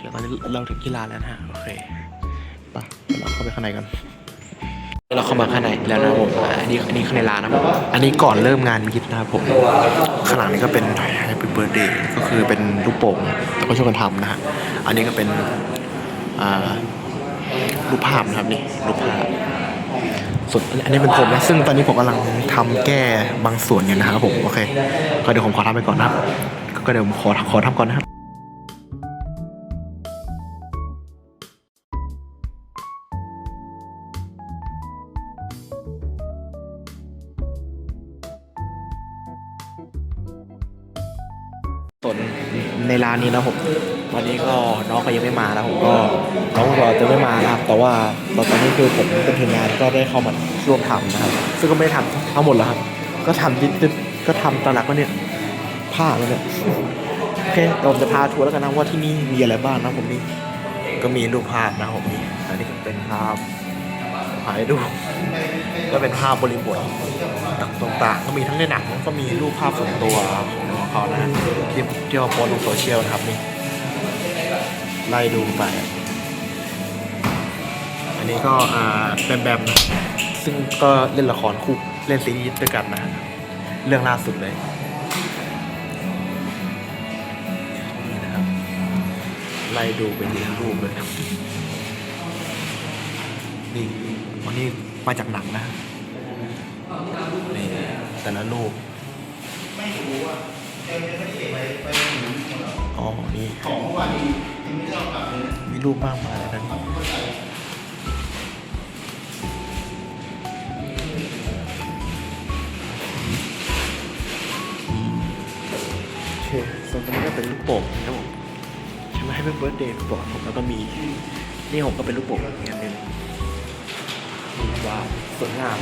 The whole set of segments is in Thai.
เดี๋ยวตอนนี้เราถึงที่ร้านแล้วนะฮะโอเคไปเดี๋ยวเราเข้าไปข้างในกัน เราเข้ามาข้างในแล้วนะครับผมอ่าอันนี้อันนี้ข้างในร้านนะครับผมอันนี้ก่อนเริ่มงานมิตนะครับผมข้างหลังนี้ก็เป็น Happy Birthday ก็คือเป็นลูกโป่งแล้วก็ช่วยกันทำนะฮะอันนี้ก็เป็นอ่ารูปภาพนะครับนี่รูปภาพส่วนอันนี้เป็นผมนะซึ่งตอนนี้ผมกำลังทำแก้บางส่วนอยู่นะครับผมโอเคก็เดี๋ยวผมขอทำไปก่อนนะครับก็เดี๋ยวผมขอขอทำก่อนนะครับานนี้นะผมวันนี้ก็น้องก็ยังไม่มานะผมก็น้องก็จะไม่มานะครับแต่ว่าตอนนี้คือผมเป็นทีมงานก็ได้เข้ามาร่วมทำนะครับ ซึ่งก็ไม่ได้ทำทั้งหมดแล้วครับก็ทำนิดๆก็ทำตอนหลักก็เนี่ยผ้าแล้วเนี่ยโอเคเดี๋ยวผมจะพาทัวร์แล้วกันนะว่าที่นี่มีอะไรบ้างนะผมนี่ก็มีรูปภาพนะผมนี่อันนี้ก็เป็นภาพถ่ายดูก็เป็นภาพบริบทต่างๆ ก็มีทั้งในหนังก็มีรูปภาพส่วนตัวของ เขานะที่ที่เขาโพสลงโซเชียลนะครับนี่ไล่ดูไป อันนี้ก็อ่าแบมแบมนะซึ่งก็เล่นละครคู่เล่นซีรีส์ด้วยกันนะเรื่องล่าสุดเลยนี่นะครับไล่ดูไปทีละรูปเลยนี่วันนี้มาจากหนังนะนี่แต่ละรูปอ๋ อ๋อ นี่มีรูปมากมายเลยนะนี่โอเคส่วนตรงนี้ก็เป็นลูกโป่งนะครับผมใช่ไหมให้เป็นเบิร์ดเดย์บอกผมแล้วก็มี นี่ผมก็เป็นลูกโป่งอีกอันหนึ่งนี่ว้าวสวยงาม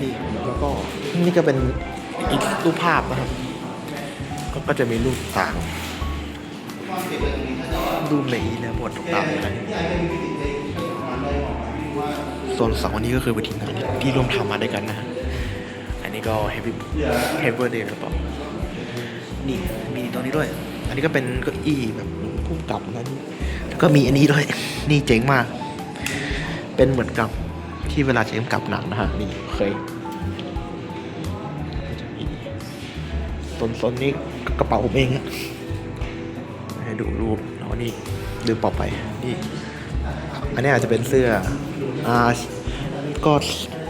นี่แล้วก็นี่ก็เป็น อีกรูปภาพนะครับ ก็จะมีรูปต่างรูปหมีนะบทต่างๆนะส่วนสองวันนี้ก็คือไปทีมงานที่ร่วมทำมาด้วยกันนะฮะอันนี้ก็ Happy Happy Birthday หรือนี่มีตัวนี้ด้วย อันนี้ก็เป็นก้าอี้แบบพุ่มกลับนะนี่แล้วก็มีอันนี้ด้วย นี่เจ๋งมาก เป็นเหมือนกับที่เวลาเจมกลับหนังนะฮะ นี่เคย โซนๆนี้กระเป๋าผมเองฮะให้ดูรูปแล้วนี่ลืมปอกไปนี่อันนี้อาจจะเป็นเสื้ออ่าก็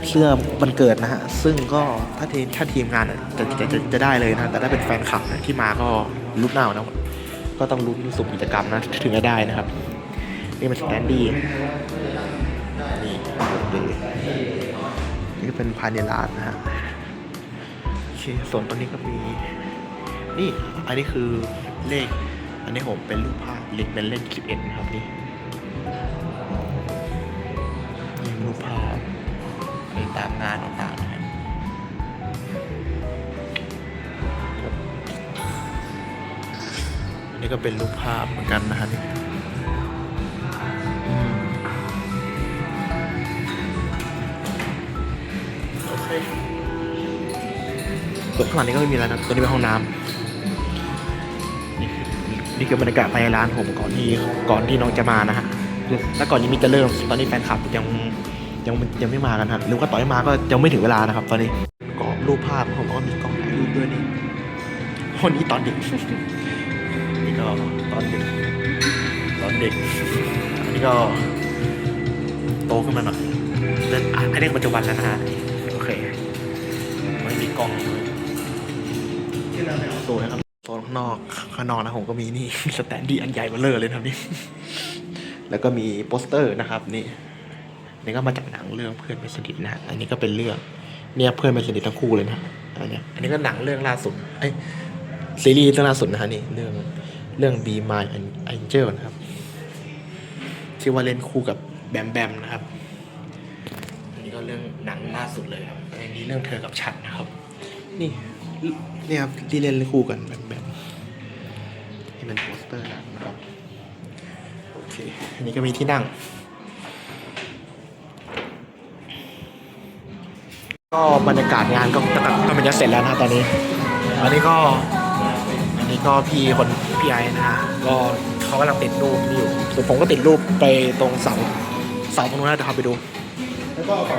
เสื้อมันเกิดนะฮะ ซึ่งก็ถ้าทีมถ้าทีมงานจะจะจะจะได้เลยนะ แต่ถ้าเป็นแฟนคลับนะที่มาก็ลุ้นเอานะ ก็ต้องลุ้นสุ่มกิจกรรมนะ ถึงจะได้นะครับ นี่มันสแตนดี้นี่ดูนี่ก็เป็นภายในร้านนะฮะโอเคส่วนตรงนี้ก็มี นี่อันนี้คือเลข อันนี้ผมเป็นรูปภาพเล็กเป็นเล่นคลิปเอ็นนะครับนี่นี่รูปภาพไปตามงานต่างๆนะครับอันนี้ก็เป็นรูปภาพเหมือนกันนะฮะนี่อืมโอเคส่วนข้างหลังนี้ก็ไม่มีอะไรนะตัวนี้เป็นห้องน้ำ นี่คือบรรยากาศภายในร้านผมก่อนที่ก่อนที่น้องจะมานะฮะแล้วก่อนยังมีจะเริ่มตอนนี้แฟนคลับยังยังยังไม่มากันฮะหรือว่าต่อให้มาก็ยังไม่ถึงเวลานะครับ ตอนนี้กรอบรูปภาพผมก็มีกล้องถ่ายรูปด้วยนี่วันนี้ตอนเด็กนี่ก็ตอนเด็กตอนเด็กอันนี้ก็โตขึ้นมาหน่อยนั่นอะอันนี้ปัจจุบันแล้วนะฮะโอเคไม่มีกล้องด้วยสวยครับ นข้านอกข้างนอกนะผมก็มีนี่สแตนดี้อันใหญ่เบลเลอร์เลยนะนี่แล้วก็มีโปสเตอร์นะครับนี่นี่ก็มาจากหนังเรื่องเพื่อนไม่สนิทนะ อันนี้ก็เป็นเรื่องเนี่ยเพื่อนไม่สนิททั้งคู่เลยนะอันนี้อันนี้ก็หนังเรื่องล่าสุดไอซีรีส์เรื่องล่าสุดนะฮะนี่เรื่องเรื่อง Be My Angel นะครับที่ว่าเล่นคู่กับแบมแบมนะครับ อันนี้ก็เรื่องหนังล่าสุดเลยครับอันนี้เรื่องเธอกับฉันนะครับ นี่นี่ครับที่เล่นคู่กันแบบแบบนี่ เป็นโปสเตอร์หนังนะครับโอเคอันนี้ก็มีที่นั่ง ก็บรรยากาศงานก็ก็ก็มันจะเสร็จแล้วนะตอนนี้ อันนี้ก็อันนี้นี้ก็พี่คนพี่ไอ้นะฮะก็เขากำลังติดรูปนี่อยู่ส่วนผมก็ติดรูปไปตรงเสาเสาตรงนู้นนะเดี๋ยวพาไปดูแล้วก็ขอ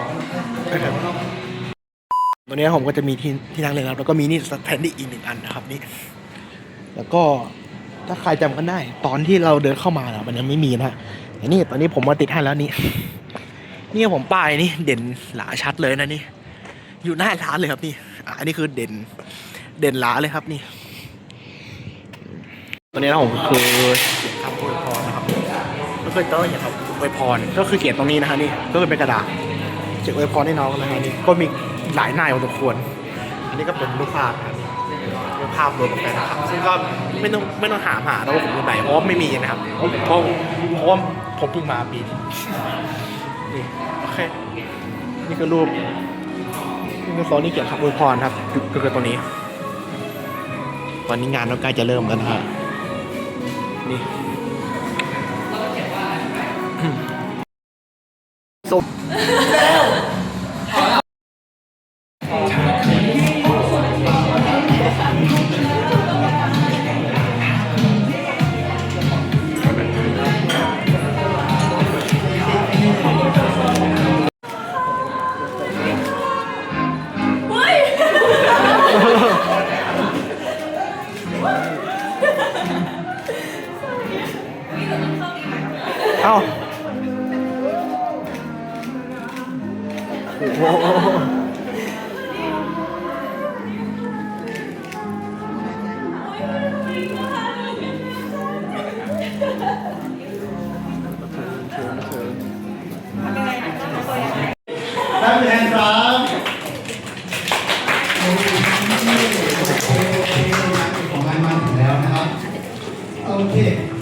ตัวนี้ผมก็จะมีที่ที่นั่งเล่นครับแล้วก็มีนี่สแตนดี้อีกหนึ่งอันนะครับนี่แล้วก็ ถ้าใครจำกันได้ ตอนที่เราเดินเข้ามานะมันยังไม่มีนะฮะแต่นี่ตอนนี้ผมมาติดให้แล้วนี่นี่ผมป้ายนี่เด่นหลาชัดเลยนะนี่ อยู่หน้าร้านเลยครับนี่อันนี้คือเด่นเด่นหลาเลยครับนี่ตัวนี้นะผมคือเขียนคำอวยพรนะครับก็คือเต้ยครับอวยพรก็คือเขียนตรงนี้นะฮะนี่ก็คือเป็นกระดาษเขียนอวยพรให้น้องนะฮะนี่ก็มีหลายหน้าพอสมควร อันนี้ก็เป็นรูปภาพครับาพรวมกันนะครับซึ่งก็ไม่ต้องไม่ต้องหาหาแล้วว่าผมอยู่ไหนเพราะว่าไม่มีนะครับเพราะเพราะเพราะว่าผมเพิ่งมาปีนี้นี่โอเคนี่คือรูปนี่คือโซนที่เขียนคำอวยพรครับก็คือตัวนี้ ตอนนี้งานก็ใกล้จะเริ่มแล้วนะฮะนี่ โ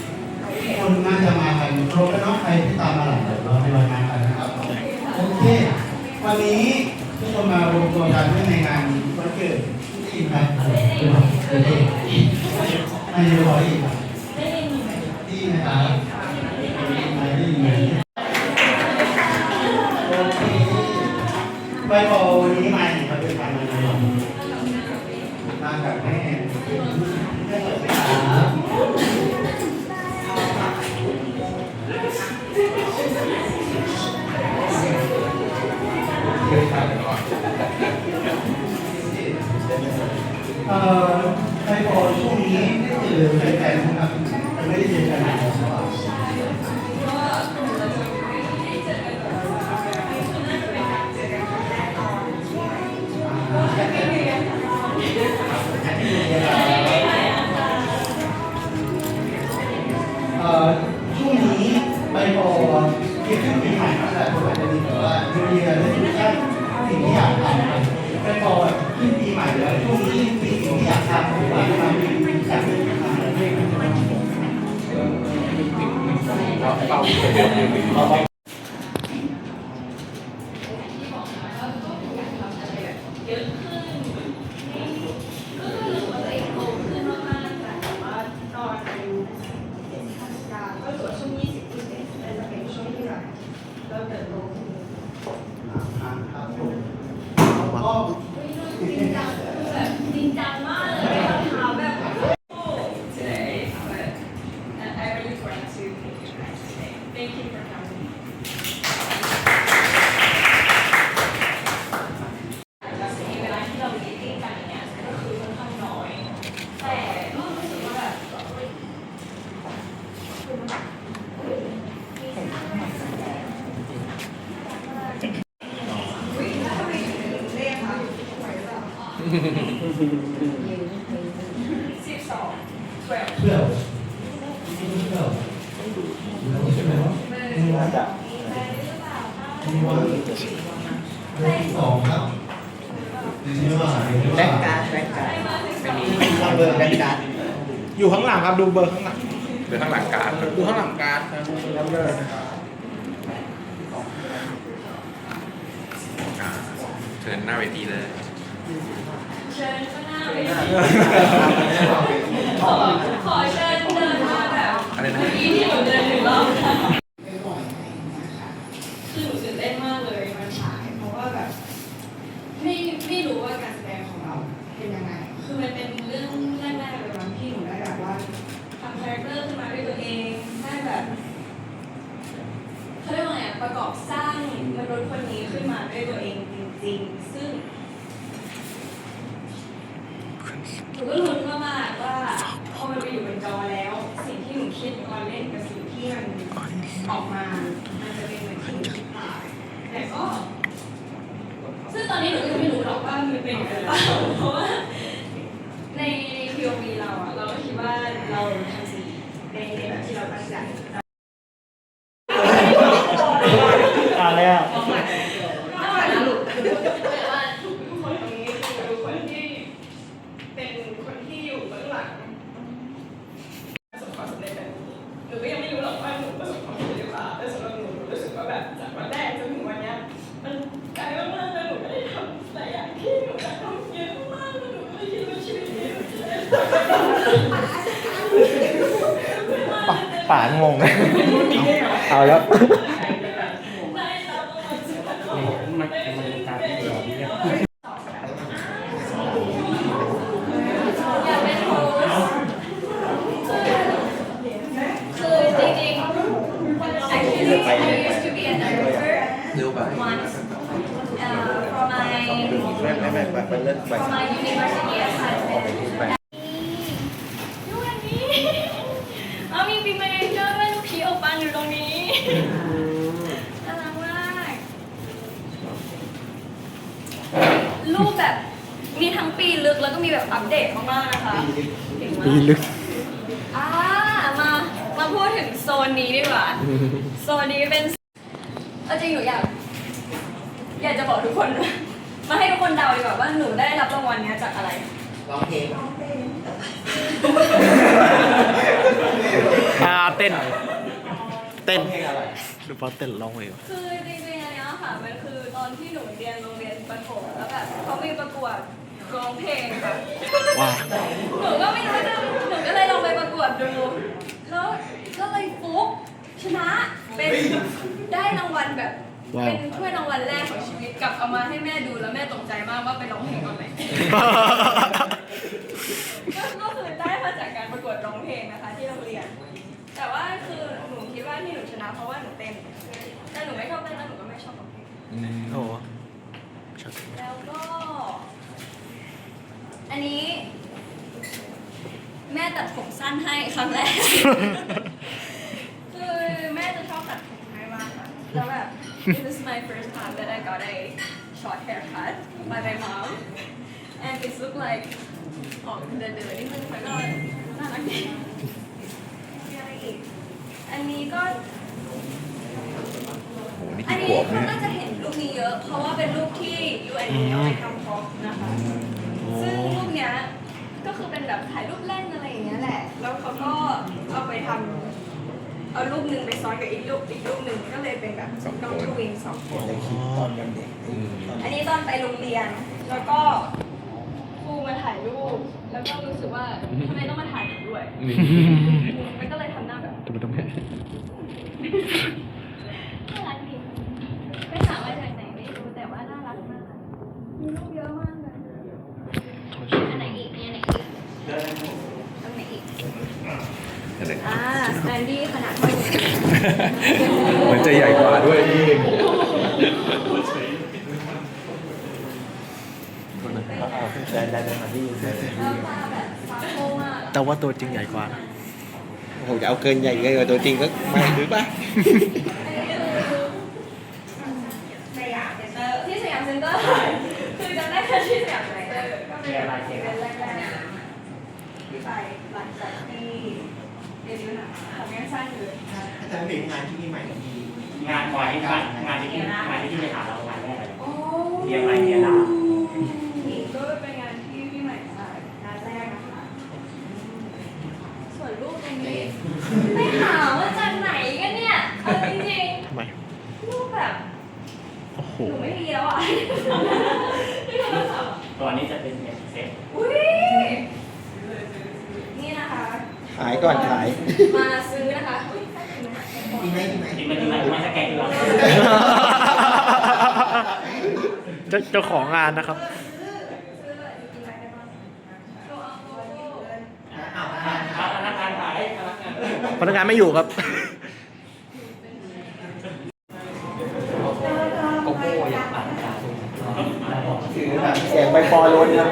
ชิญหน้าเวทีเลยเชิญข้างหน้าเลยขอขอเชิญเดินมาแบบอะไรนะเมื่อกี้ที่หนูเดินถึงรอบค่ะคือหนูตื่นเต้นมากเลยมันฉายเพราะว่าแบบ ไม่ไม่รู้ว่าการแสดงของเราเป็นยังไง คือมันเป็นเรื่องแรกๆเลยวันที่หนูได้ ริง ซึ่งหนูก็ลุ้นมากๆว่าพอมันไปอยู่บนจอแล้ว สิ่งที่หนูคิดตอนเล่นกับสิ่งที่มันออกมา มันจะเป็นเหมือนที่หนูคิดหรือเปล่าแต่ก็ ซึ่งตอนนี้หนูก็ยังไม่รู้หรอกว่ามันเป็นอย่างไรหรือเปล่าเพราะว่าใน POV เราอะเราก็คิดว่าเราทำ สิ่งในในแบบที่เราตั้งใจ อ่าแล้ว ถ้าว่านะลูกแต่ว่าทุกคนตรงนี้คือคนที่เป็นคนที่อยู่เบื้องหลังประสบความสำเร็จแบบนี้หนูก็ยังไม่รู้หรอกว่าหนูประสบความสำเร็จหรือเปล่าแต่สำหรับหนูหนูรู้สึกว่าแบบจากวันแรกจนถึงวันเนี้ยมันไกลมากๆแล้วหนูก็ได้ทำหลายอย่างที่หนูอยากทำเยอะมากแล้วหนูก็ไม่คิดว่าชีวิตนี้หนูจะได้ทำ ป่างง เอาแล้ว ได้รับรางวัลสุดยอด มันมันการที่เราเนี่ย อยากเป็นโค้ชคือจริงๆ actually I used to be a dancer เร็วไป once uh, for my ไม่ไม่ไม่ไปเล่นไป for my university assignment ดูอันนี้เอามีปีเมเนเจอร์แม่ลูกผีอบปันอยู่ตรงนี้น่ารักมากรูปแบบมีทั้งปีลึกแล้วก็มีแบบอัปเดตมากๆนะคะเก่งมากปีลึกอ่ามามาพูดถึงโซนนี้ดีกว่า โซนนี้เป็น หนูได้รับรางวัลเนี้ยจากอะไร ร้องเพลงอ่าเต้น เต้นดูพอเต้นร้องเพลงคือจริงๆอันเนี้ยค่ะมันคือตอนที่หนูเรียนโรงเรียนประถมแล้วแบบเขามีประกวดร้องเพลงค่ะว้าวหนูก็ไม่รู้จะหนูก็เลยลองไปประกวดดู แล้วก็เลยฟุกชนะเป็นได้รางวัลแบบ ว้าวเป็นถ้วยรางวัลแรกของชีวิตกลับเอามาให้แม่ดูแล้วแม่ตกใจมากว่าไปร้องเพลงตอนไหน ก็ก็คือได้มาจากการประกวดร้องเพลงนะคะที่โรงเรียน แต่ว่าคือหนูคิดว่าที่หนูชนะเพราะว่าหนูเต้นแต่หนูไม่ชอบเต้นแล้วหนูก็ไม่ชอบร้องเพลง โอ้ชอบแล้วก็ อันนี้ แม่ตัดผมสั้นให้ครั้งแรก คือแม่จะชอบตัดผมให้มากค่ะแล้วแบบ this is my first time that I got a short haircut by my mom and it look like ออกเดินเดินนิดนึงแต่ก็น่ารักดีมีอะไรอีกอันนี้ก็โหนี่อันกี่นี้ขวบเขาเนี่ยน่าจะเห็นรูปนี้เยอะ เพราะว่าเป็นรูปที่ UN เอาไปทำพ็อกนะคะซึ่งรูปเนี้ยก็คือเป็นแบบถ่ายรูปเล่นอะไรอย่างเงี้ยแหละ แล้วเขาก็เอาไปทำ เอารูปหนึ่งไปซ้อนกับอีกรูปอีกรูปหนึ่งก็เลยเป็นแบบน้องทวินสองคนตอนยังเด็กอันนี้ตอนไปโรงเรียน แล้วก็ครูมาถ่ายรูป แล้วก็รู้สึกว่าทำไมต้องมาถ่ายหนูด้วย มันก็เลยทำหน้าแบบ ทำไมต้องแพ้ น่ารักดีไม่ถามว่าจากไหนไม่รู้แต่ว่าน่ารักมาก มีรูปเยอะมากเลยอันไหนอีกมีอันไหนอีกตรงไหนอีกอ่าสแตนดี้ขนาดเท่านี้ เหมือนจะ ใหญ่กว่าด้วยนี่ได้ได้ได้มาที่แต่ว่าตัวจริงใหญ่กว่านะผมจะเอาเกินใหญ่เกินกว่าตัวจริงก็ไม่หรือปะสยามเซ็นเตอร์ที่สยามเซ็นเตอร์คือจำได้แค่ที่สยามเซ็นเตอร์ก็เป็นแบบเป็นแรกๆที่ไปหลังจากที่เรียนอยู่หนังทำงานสั้นอยู่เลยอาจารย์เป็นงานที่นี่ใหม่ดี งานวายงานงานที่ที่งานที่ที่ไปหาเรางานแรกเลยโอ้เรียนใหม่เรียนดาวก็เป็นงานที่พี่ใหม่ถ่ายงานแรกนะคะส่วนรูปตรงนี้ไม่หาว่าจากไหนกันเนี่ยเอาจริงทำไมๆรูปแบบโอ้โห หนูไม่มีแล้วอะที่โทรศัพท์อะตอนนี้จะเป็นเซ็ตอุ้ยนี่นะคะ ขายก่อนขาย มาซื้อนะคะ ดีไหมดีไหม ที่มันที่มันไม่สแกนเรา เจ้าเจ้าของงานนะครับซื้อแบบกินอะไรได้บ้างหนูเอาโลโก้พนักงานขายพนักงานพนักงานไม่อยู่ครับ โกโก้ยังปั่นกา ปอโลนนะ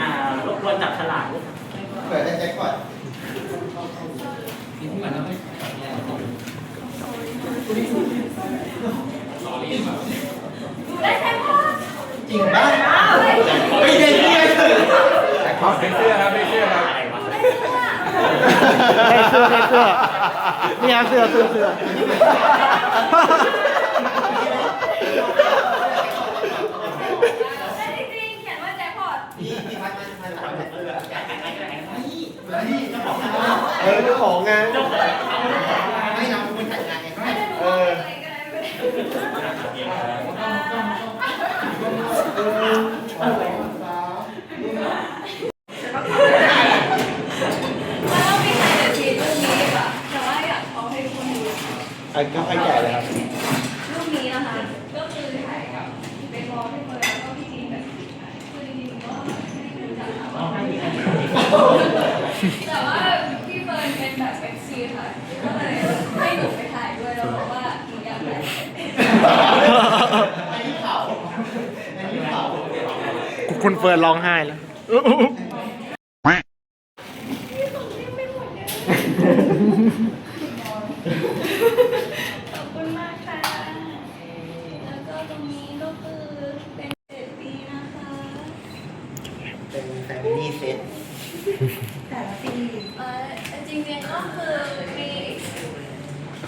อ่ารบกวนจับฉลาก เปิดได้แจ็คก่อน ได้แค่พอ จริงป่ะไม่ได้เรียนเลย ครับเป็นเสื้อครับเป็นเสื้อครับ ให้เสื้อให้เสื้อนี่ครับเสื้อเสื้อเสื้อ ได้จริงๆเขียนว่าแจ็คพอต นี่ที่พัดมาพัดหลังเนี่ย เเออเจ้าของงานไม่นำคนจัดงานไงไม่ได้ดูว่าอะไรได้ไม่ได้แล้วมีใครเดี๋ยวทีรูปนี้ค่ะแต่ว่าอยากเอาให้ทุกคนดูอันก็ค่อยแก่เลยครับรูปนี้นะคะ ก็คือถ่ายกับเบย์บอลที่เคยแล้วก็พี่จีนแบบคือจริงๆก็ไม่ได้รู้จักค่ะแต่ว่าพี่เฟิร์นเป็นแบบเอฟซีค่ะ ก็เลยให้หนูไปถ่ายด้วยแล้วบอกว่าหนูอยากได้ อันนี้เผาอันนี้เผา คุณเฟิร์นร้องไห้แล้วพี่ส่งเรียกไม่หมดเลยขอบคุณมากค่ะ แล้วก็ตรงนี้ก็คือเป็นเจ็ดปีนะคะ เป็นแฟมิลี่เซ็ตเอ่อจริงๆก็คือมี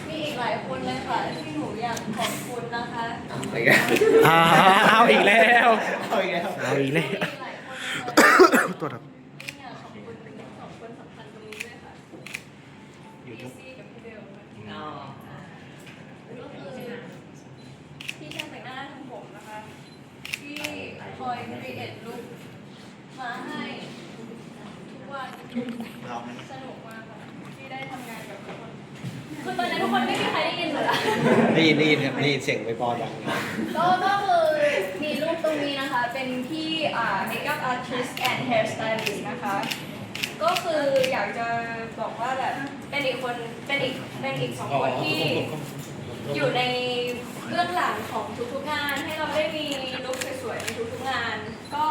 มีอีกหลายคนเลยค่ะที่หนูอยากขอบคุณ นะคะอะไรกันอ่าเอาอีกแล้ว เอาอีกแล้ว เอาอีกแล้วมีหลายคนเลยตัวครับ อยากขอบคุณสองคนสำคัญตรงนี้ด้วยค่ะพี่ซี่กับพี่เบลก็คือพี่ช่างแต่งหน้าทำผมนะคะที่คอยครีเอทลุคมาให้ทุกวัน เราไหม สนุกมากค่ะที่ได้ทำงานกับทุกคน คือตอนนี้ทุกคนไม่มีใครได้ยินเลยละ ได้ยิ นได้ยินครับได้ยินเสียงไปปอดังก็ก็คือมีรูปตรงนี้นะคะ เป็นที่อ่า makeup artist and hair stylist นะคะ ก็คืออยากจะบอกว่าแบบเป็นอีกคนเป็นอีกเป็นอีกสองคนที่อยู่ในเบื้องหลังของทุกๆงาน ให้เราได้มีลุคสวยๆในทุกๆงาน ก็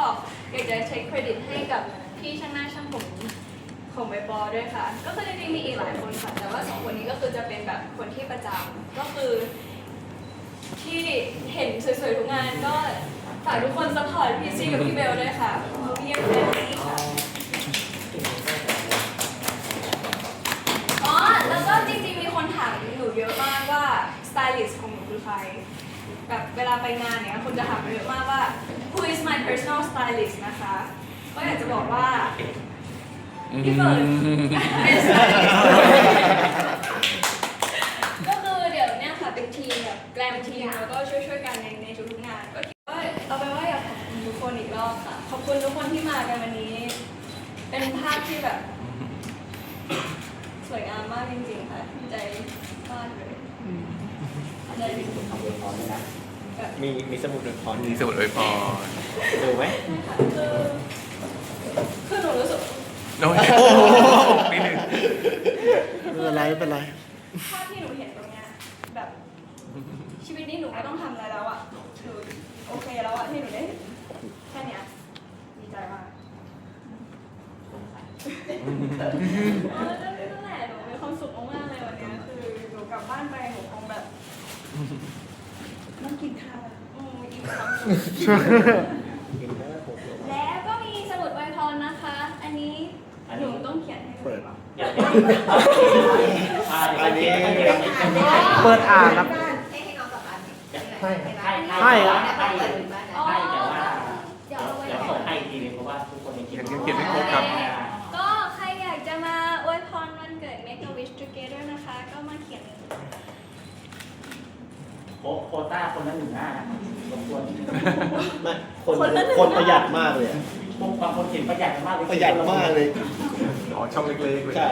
อยากจะเช็คเครดิตให้กับพี่ช่างหน้าช่างผม ของใบบอด้วยค่ะ ก็คือจริงๆมีอีกหลายคนค่ะ แต่ว่าสองคนนี้ก็คือจะเป็นแบบคนที่ประจำก็คือ ที่เห็นสวยๆทุกงานก็ฝากทุกคนสปอร์ตพี่ซีกับพี่เบลด้วยค่ะพี่ยังเป็นนี่ค่ะอ๋อแล้วก็จริงๆมีคนถามหนูเยอะมากว่าสไตลิสต์ของหนูคือใครแบบเวลาไปงานเนี่ยคนจะถามเยอะมากว่า who is my personal stylist นะคะ ก็อยากจะบอกว่า พี่เฟิร์นเป็นสไตลิสต์ก็คือเดี๋ยวเนี่ยค่ะเป็นทีมแบบแกรมทีมแล้วก็ช่วยๆกันในในทุกๆงาน ก็คิดว่าเอาไปนว่าอยากขอบคุณทุกคนอีกรอบค่ะ ขอบคุณทุกคนที่มากันวันนี้ เป็นภาพที่แบบ สวยงามมากจริงๆค่ะใจมากเลยใจจริงๆแบบมีมีสมุดหนึ่งพอมีสมุดอวยพรดูไหม ใช่ค่ะคือคือหนูรู้สึก โอ้ยนิดหนึ่งไม่เป็นไรไม่เป็นไร ภาพที่หนูเห็นตรงเนี้ยแบบชีวิตนี้หนูไม่ต้องทำอะไรแล้วอะหนูโอเคแล้วอะที่หนูได้เห็นแค่เนี้ยดีใจมากเออนั่นแหละหนูมีความสุขมากๆเลยวันเนี้ยคือหนูกลับบ้านไปหนูคงแบบต้องกินข้าวอะอืมอิ่มความสุข แล้วก็มีสมุดไวยพรนะคะ อันนี้ หนูต้องเขียนให้ดูเหรออันนี้เปิดอ่านครับให้ให้ให้เหรออ๋อให้แต่ว่าเดี๋ยวเอาไว้เดี๋ยวส่งให้อีกทีนึงเพราะว่าทุกคนยังเขียนเขียนไม่ครบครับ ก็ใครอยากจะมาอวยพรวันเกิด Make a Wish Together นะคะ ก็มาเขียนโคโควต้าคนละหนึ่งหน้านะครับรบกวนไม่คนคนประหยัดมากเลยอะพ วกความคนเขียนประหยัดมากเลยประหยัดมากเลย อ๋อช่องเล็กๆเลยใช่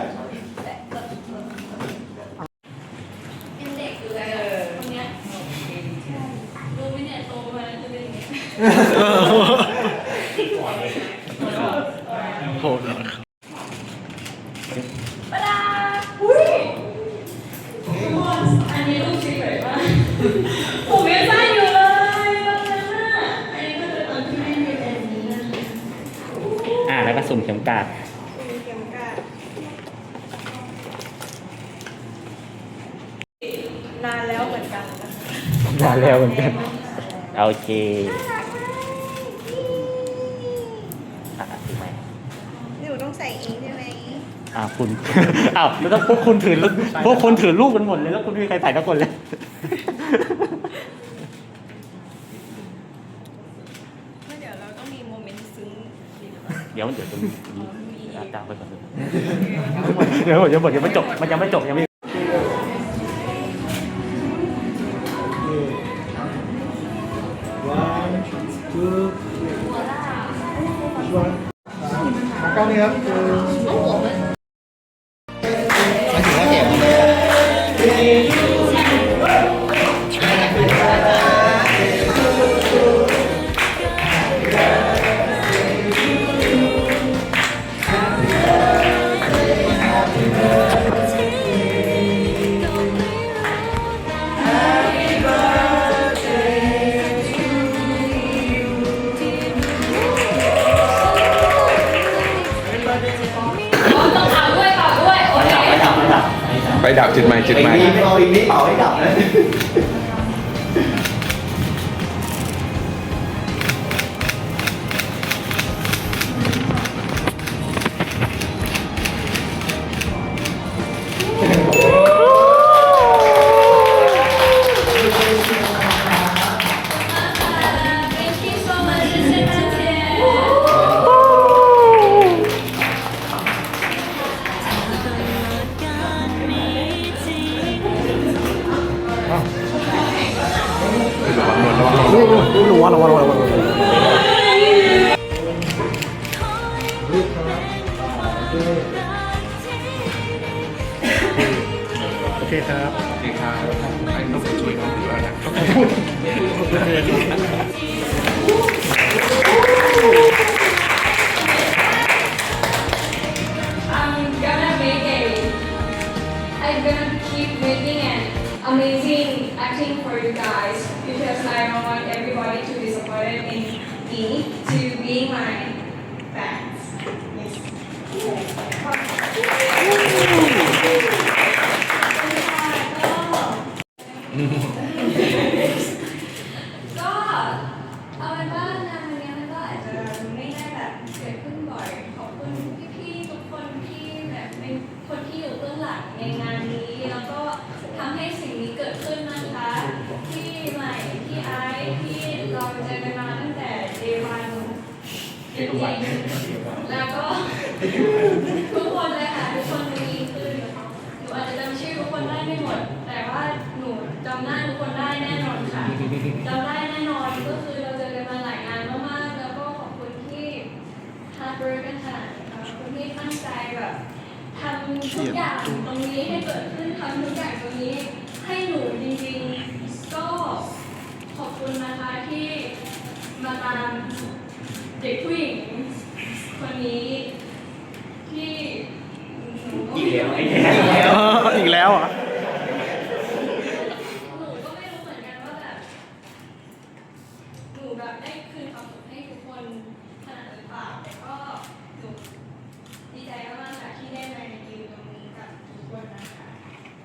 เป็นเด็กอยู่เลยคนเนี้ยรู้ไหมเนี่ยโตมาจะเป็นอย่างนี้โห ปะดาอุ้ยอันนี้รูปสวยมาก ผมยังสั้นอยู่เลยตอนนั้นน่ะอันนี้ก็คือตอนที่ไม่มีแบบนี้นะ อ่าแล้วก็ สุ่มเข็มกลัดมีเข็มกลัดนานแล้วเหมือนกันนะคะนานแล้วเหมือนกัน โอเคอะถือไหมหนูต้องใส่เองใช่ไหมอ่าคุณ อ้าวแล้วถ้าพวกคุณถือลูกพวกคุณถือลูกกันหมดเลยแล้วคุณไม่มีใครใส่ทุกคนเลย ไม่เดี๋ยวเราต้องมีโมเมนต์ซึ้งดีกว่า เดี๋ยวเดี๋ยวจะมีอาจารย์ไปก่อนเลย ยังหมดยังไม่จบมันยังไม่จบยังไม่ Mm-hmm. หนูก็ไม่รู้เหมือนกันอีกแล้วอะ หนูก็ไม่รู้เหมือนกันว่าแบบ หนูแบบได้คืนความสุขให้ทุกคนขนาดนั้นหรือเปล่า แต่ก็หนูดีใจมากๆค่ะที่ได้มายืนตรงนี้กับทุกคนนะคะ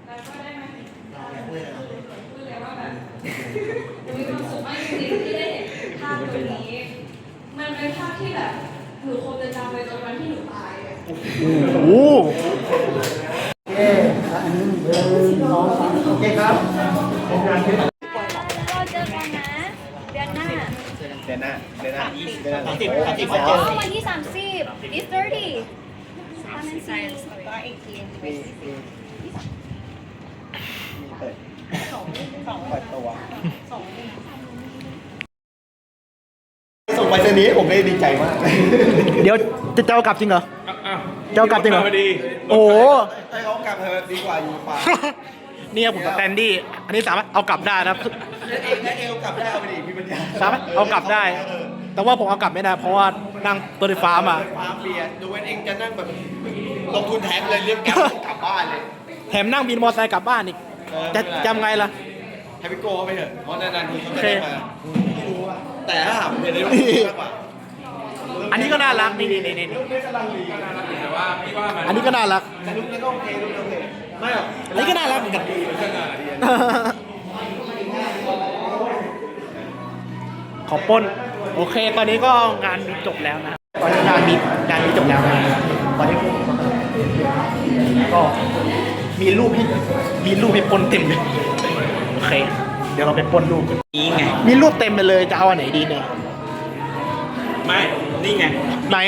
แล้วก็ได้มาเห็นภาพพูดเลยว่าแบบหนูมีความสุขมากจริงๆที่ได้เห็นภาพตัวนี้ มันเป็นภาพที่แบบหนูคงจะจำไปจนวันที่หนูตายเลย โอ้โห โอเคครับ เราเจอกันนะ เดือนหน้า เดือนหน้าเดือนหน้าเดือนหน้า สามสิบสามสิบ อ๋อ วันที่ 30 is 30ตอนนั้นสี่ก็อีกที มีมีมีเปิดเปิดตัว ส่งไปสนีย์ผมได้ดีใจมาก เดี๋ยวจะจะเอากลับจริงเหรอ เจ้ากลับจริงเหรอ พอดีโอ้โห ให้เขากลับเถอะดีกว่าอยู่ป่าเนี่ยผมสแตนดี้ อันนี้สามารถเอากลับได้นะครับแล้วเองแล้วเอวกลับได้เอาไปดิมีปัญญาสามารถเอากลับได้ แต่ว่าผมเอากลับไม่ได้เพราะว่านั่งตัวไฟฟ้ามา ฟ้าเปลี่ยนดูเว้นเองจะนั่งแบบลงทุนแทนเลยเรียกแก๊ปกลับบ้านเลย แถมนั่งบินมอเตอร์ไซค์กลับบ้านอีก จะจำไงล่ะ ให้พี่โก้ไปเถอะเพราะนานๆทีเขาโอจะเคได้มาแต่ถ้าถามผมเนี่ยได้รู้มากกว่าอันนี้ก็น่ารักนี่นี่นี่นี่แต่ว่าพี่ว่ามันอันนี้ก็น่ารัก แต่ลุกนี่ก็โอเคลุกนี่โอเคไม่หรอกอันนี้ก็น่ารักเหมือนกัน ขอปล้น โอเค ตอนนี้ก็งานมีจบแล้วนะ ตอนนี้งานมีงานมีจบแล้วนะตอนนี้ก็มีรูปให้มีรูปให้ปล้นเต็มเลยโอ เค เดี๋ยวเราไปปล้นรูปกันนี่ไง มีรูปเต็มไปเลยจะเอาอันไหนดีเนี่ย ไม่ นี่ไงไหน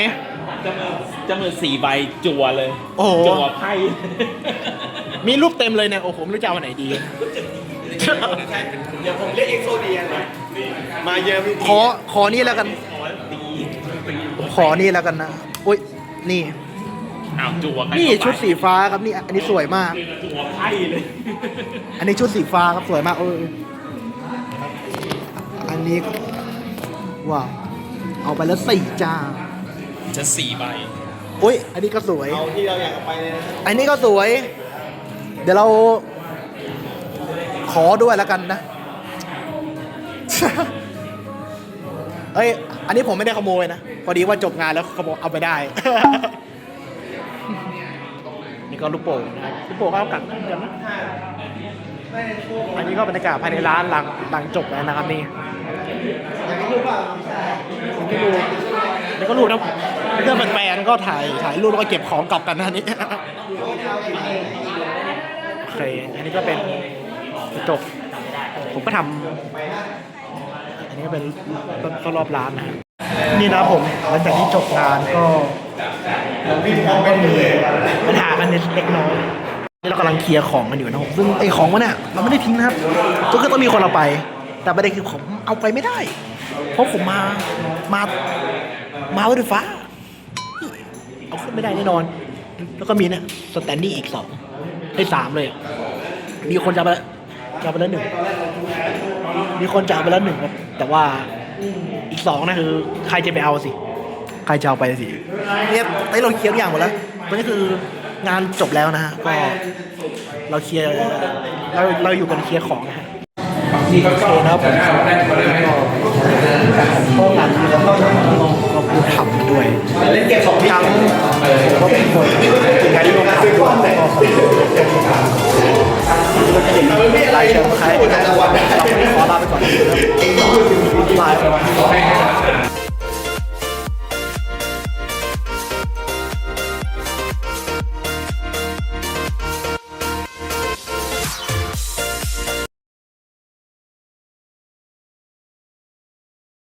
จะมือจะมือสี่ใบจัวเลยโอ้โห จัวไพ่มีรูปเต็มเลยเนี่ยโอ้โหไม่รู้จะเอาอันไหนดี เดี๋ยวผมเรียกเอ็กโซเดียเลยมาเยอะพี่ขอขอนี่แล้วกัน ขอนี่แล้วกันนะ อุ้ยนี่ อ้าวจัวใครนี่เข้าไปชุดสีฟ้าครับนี่อันนี้สวยมาก จัวไพ่เลยอันนี้ชุดสีฟ้าครับสวยมากเอออันนี้ก็ว้าวเอาไปแล้วสี่จ้าจะสี่ใบอุ้ยอันนี้ก็สวย เอาที่เราอยากเอาไปเลยนะอันนี้ก็สวย เดี๋ยวเรา ขอด้วยแล้วกันนะ เอ้ย อันนี้ผมไม่ได้ขโมยนะ พอดีว่าจบงานแล้วขโมยเอาไปได้นี่ ก็ลูกโป่งนะครับลูกโป่งก็เอากลับเดิมนะอันนี้ก็บรรยากาศภายในร้านหลังหลังจบแล้วนะครับนี่นี่ดูนี่ก็รูปนะเพื่อนแฟนๆก็ถ่ายถ่ายรูปแล้วก็เก็บของกลับกันนะนี่โอเคอันนี้ก็เป็นกระจกผมก็ทำอันนี้ก็เป็นรอบร้านนะฮะนี่นะผมหลังจากที่จบงานก็ ทีมงานก็มีปัญหากันเล็กน้อยนี่เรากำลังเคลียร์ของกันอยู่นะผมซึ่งไอ้ของมันเนี่ยเราไม่ได้ทิ้งนะครับ ก็คือต้องมีคนเอาไป แต่ประเด็นคือผมเอาไปไม่ได้ เพราะผมมา มา มาด้วยฟ้า เอาขึ้นไม่ได้แน่นอน แล้วก็มีเนี่ยสแตนดี้อีกสองได้สามเลย มีคนจะเอาไปแล้วจะเอาไปแล้วหนึ่ง มีคนจะเอาไปแล้วหนึ่งครับ แต่ว่าอีกสองนะคือ ใครจะไปเอาสิ ครจะเอาไปสิเนี่ยตอนนี้เราเคลียร์ทุกอย่างหมดแล้วตอนนี้คืองานจบแล้วนะฮะก็เราเคลียร์เราเราอยู่กันเคลียร์ของนะฮะนี่ก็โอเคนะครับผมก็งานนี้เราก็ก็พูดทำด้วยเล่นเกมสองทั้งผมก็เป็นคนงานที่ลงทุนด้วยก็ขอบคุณก็จะเห็นรายเชิญใครเราไม่ขอลาไปก่อนนะครับ